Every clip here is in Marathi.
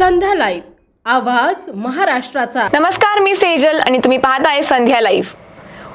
संध्या लाईव्ह. आवाज महाराष्ट्राचा. नमस्कार मी सेजल आणि तुम्ही पाहताय संध्या लाईव्ह.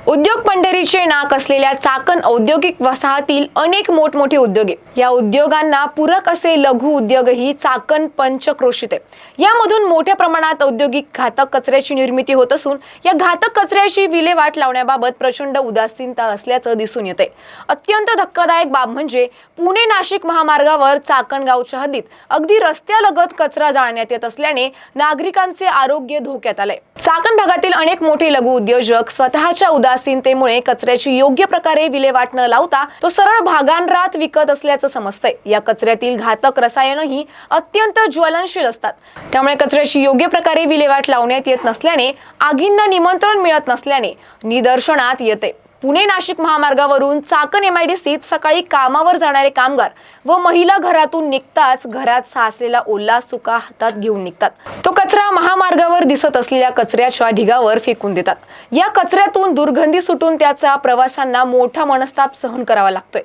उद्योग पंढरीचे नाक असलेल्या चाकण औद्योगिक वसाहतील अनेक मोठमोठे उद्योग. आहे या उद्योगांना पूरक असे लघु उद्योगही चाकण पंचक्रोशीत आहे. यामधून मोठ्या प्रमाणात औद्योगिक घातक कचऱ्याची निर्मिती होत असून या घातक कचऱ्याची विल्हेवाट लावण्याबाबत प्रचंड उदासीनता असल्याचं दिसून येते अत्यंत धक्कादायक बाब म्हणजे पुणे नाशिक महामार्गावर चाकण गावच्या हद्दीत अगदी रस्त्यालगत कचरा जाळण्यात येत असल्याने नागरिकांचे आरोग्य धोक्यात आलंय. चाकण भागातील अनेक मोठे लघु उद्योजक स्वतःच्या उदासीनतेमुळे कचऱ्याची योग्य प्रकारे विल्हेवाट न लावता तो सरळ भागांरात विकत असल्याचं समजतंय. या कचऱ्यातील घातक रसायनही अत्यंत ज्वलनशील असतात. त्यामुळे कचऱ्याची योग्य प्रकारे विल्हेवाट लावण्यात येत नसल्याने आगींना निमंत्रण मिळत नसल्याने निदर्शनात येते. पुणे नाशिक महामार्गावरून चाकण एमआयडीसीत सकाळी कामावर जाणारे कामगार व महिला घरातून निघताच घरात साचलेला ओला सुका हातात घेऊन निघतात. तो कचरा महामार्गावर दिसत असलेल्या कचऱ्याच्या ढिगावर फेकून देतात. या कचऱ्यातून दुर्गंधी सुटून त्याचा प्रवाशांना मोठा मनस्ताप सहन करावा लागतोय.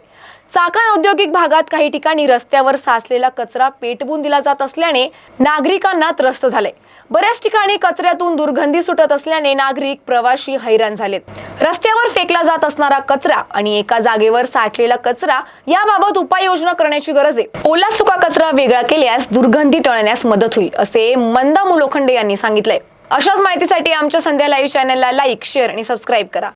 चाकण औद्योगिक भागात काही ठिकाणी रस्त्यावर साचलेला कचरा पेटवून दिला जात असल्याने नागरिकांना त्रस्त झाले. बऱ्याच ठिकाणी कचऱ्यातून दुर्गंधी सुटत असल्याने नागरिक प्रवाशी हैराण झालेत. रस्त्यावर फेकला जात असणारा कचरा आणि एका जागेवर साठलेला कचरा याबाबत उपाययोजना करण्याची गरज आहे. ओला सुका कचरा वेगळा केल्यास दुर्गंधी टळण्यास मदत होईल असे मंदा मुलोखंडे यांनी सांगितलंय. अशाच माहितीसाठी आमच्या संध्या लाईव्ह चॅनलला लाईक शेअर आणि सबस्क्राईब करा.